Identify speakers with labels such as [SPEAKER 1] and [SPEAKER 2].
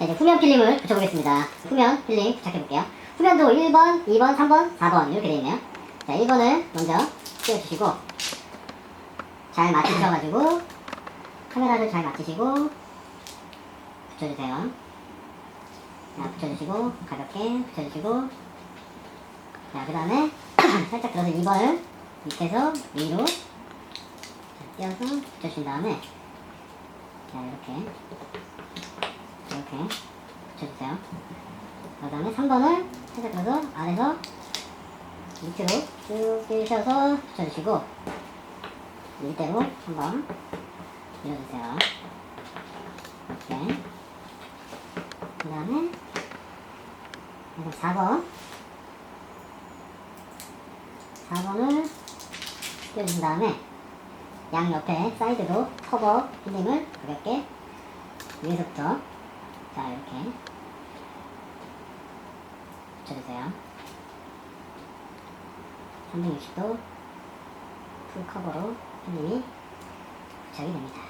[SPEAKER 1] 자, 이제 후면 필름을 붙여보겠습니다. 후면 필름 부착해볼게요. 후면도 1번, 2번, 3번, 4번 이렇게 되어 있네요. 자, 1번을 먼저 띄워주시고 잘 맞추셔가지고 카메라를 잘 맞추시고 붙여주세요. 자, 붙여주시고 가볍게 붙여주시고 자, 그 다음에 살짝 들어서 2번을 밑에서 위로 자, 띄어서 붙여주신 다음에 자, 이렇게 이렇게 붙여주세요. 그 다음에 3번을 살짝 들어서 아래서 밑으로 쭉 끼셔서 붙여주시고 이대로 한번 밀어주세요. 이렇게 그 다음에 4번 4번을 띄워주신 다음에 양 옆에 사이드로 커버 필링을 가볍게 위에서부터 자 이렇게. 붙여주세요. 360도 풀 커버로 필름이 부착이 됩니다